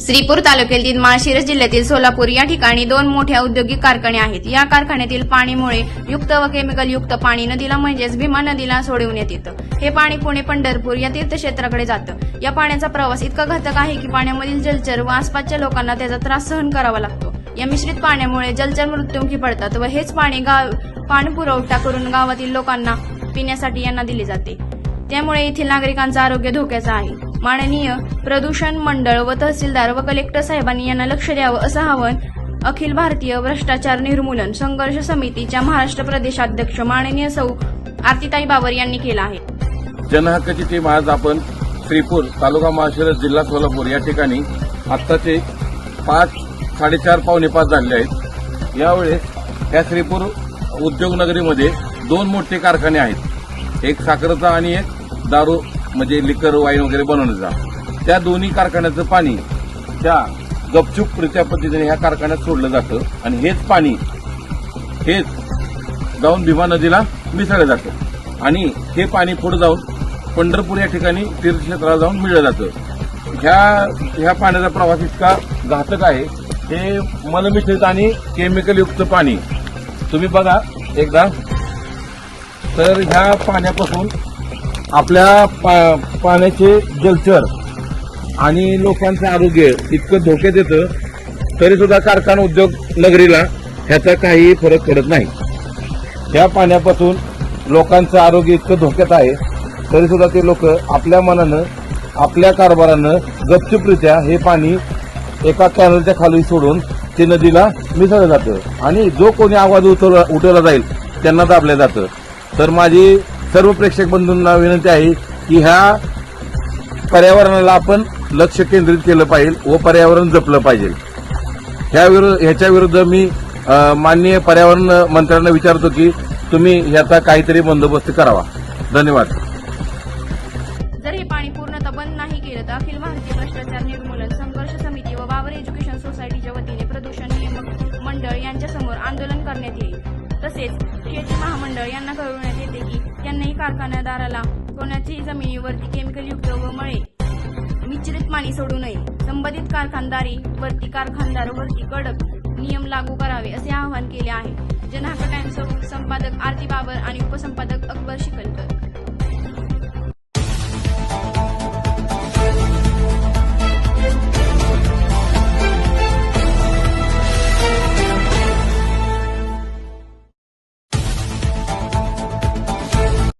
श्रीपूर तालुक्यातील माळशिरस जिल्ह्यातील सोलापूर या ठिकाणी दोन मोठ्या औद्योगिक कारखाने आहेत. या कारखान्यातील पाणीमुळे युक्त व केमिकल युक्त पाणी नदीला म्हणजेच भीमा नदीला सोडवण्यात येतं. हे पाणी पुणे पंढरपूर या तीर्थक्षेत्राकडे जातं. या पाण्याचा प्रवास इतका घातक आहे की पाण्यामधील जलचर व आसपासच्या लोकांना त्याचा त्रास सहन करावा लागतो. या मिश्रित पाण्यामुळे जलचर मृत्युमुखी पडतात व हेच पाणी गाव पाणी पुरवठा करून गावातील लोकांना पिण्यासाठी यांना दिले जाते. त्यामुळे येथील नागरिकांचं आरोग्य धोक्याचं आहे. माननीय प्रदूषण मंडळ व तहसीलदार व कलेक्टर साहेबांनी यांना लक्ष द्यावं असं आवाहन अखिल भारतीय भ्रष्टाचार निर्मूलन संघर्ष समितीच्या महाराष्ट्र प्रदेशाध्यक्ष माननीय सौ आरतीताई बाबर यांनी केलं आहे. जनहक्काची टीम आज आपण श्रीपूर तालुका माळशिरस जिल्हा सोलापूर या ठिकाणी आत्ताचे पाच साडेचार पावणे पाच झाले आहेत. यावेळेस या श्रीपूर उद्योगनगरीमध्ये दोन मोठे कारखाने आहेत. एक साखरचा आणि एक दारू म्हणजे लिकर वाईन वगैरे बनवण्याचा त्या दोन्ही कारखान्याचं पाणी त्या गपचूपरित्या पद्धतीने ह्या कारखान्यात सोडलं जातं आणि हेच पाणी हेच जाऊन भीमा नदीला मिसळलं जातं. आणि हे पाणी पुढे जाऊन पंढरपूर या ठिकाणी तीर्थक्षेत्राला जाऊन मिळलं जातं. ह्या ह्या पाण्याचा प्रवास इतका घातक आहे. हे मनमिश्रित आणि केमिकलयुक्त पाणी तुम्ही बघा एकदा. तर ह्या पाण्यापासून आपल्या पा- पाण्याचे जलचर आणि लोकांचं आरोग्य इतकं धोक्यात येतं तरी सुद्धा कारखाना उद्योग नगरीला ह्याचा काही फरक पडत नाही. ह्या पाण्यापासून लोकांचं आरोग्य इतकं धोक्यात आहे तरी सुद्धा ते लोक आपल्या मनानं आपल्या कारभारानं गपचुपरित्या हे पाणी एका कॅनलच्या खाली सोडून ते नदीला मिसळलं जातं. आणि जो कोणी आवाज उठवला उठवला जाईल त्यांना दाबलं जातं. तर माझी सर्व प्रेक्षक बंधूंना विनंती आहे की ह्या पर्यावरणाला आपण लक्ष केंद्रित केलं पाहिजे व पर्यावरण जपलं पाहिजे. ह्या विरुद्ध ह्याच्या विरुद्ध मी माननीय पर्यावरण मंत्र्यांना विचारतो की तुम्ही ह्याचा काहीतरी बंदोबस्त करावा. धन्यवाद. जर हे पाणी पूर्णतः बंद नाही केलं तर अखिल भारतीय भ्रष्टाचार निर्मूलन संघर्ष समिती व बाबर एज्युकेशन सोसायटीच्या वतीने प्रदूषण नियमक मंडळ यांच्यासमोर आंदोलन करण्यात येईल. तसेच शेती महामंडळ यांना कळवण्यात येते की त्यांनाही कारखानादाराला कोणाच्याही जमिनीवरती केमिकलयुक्त व मळे मिश्रित पाणी सोडू नये. संबंधित कारखानदारी वरती कारखानदारावरती कडक नियम लागू करावे असे आवाहन केले आहे. जनहक्क टाइम्स संपादक आरती बाबर आणि उपसंपादक अकबर शिकल.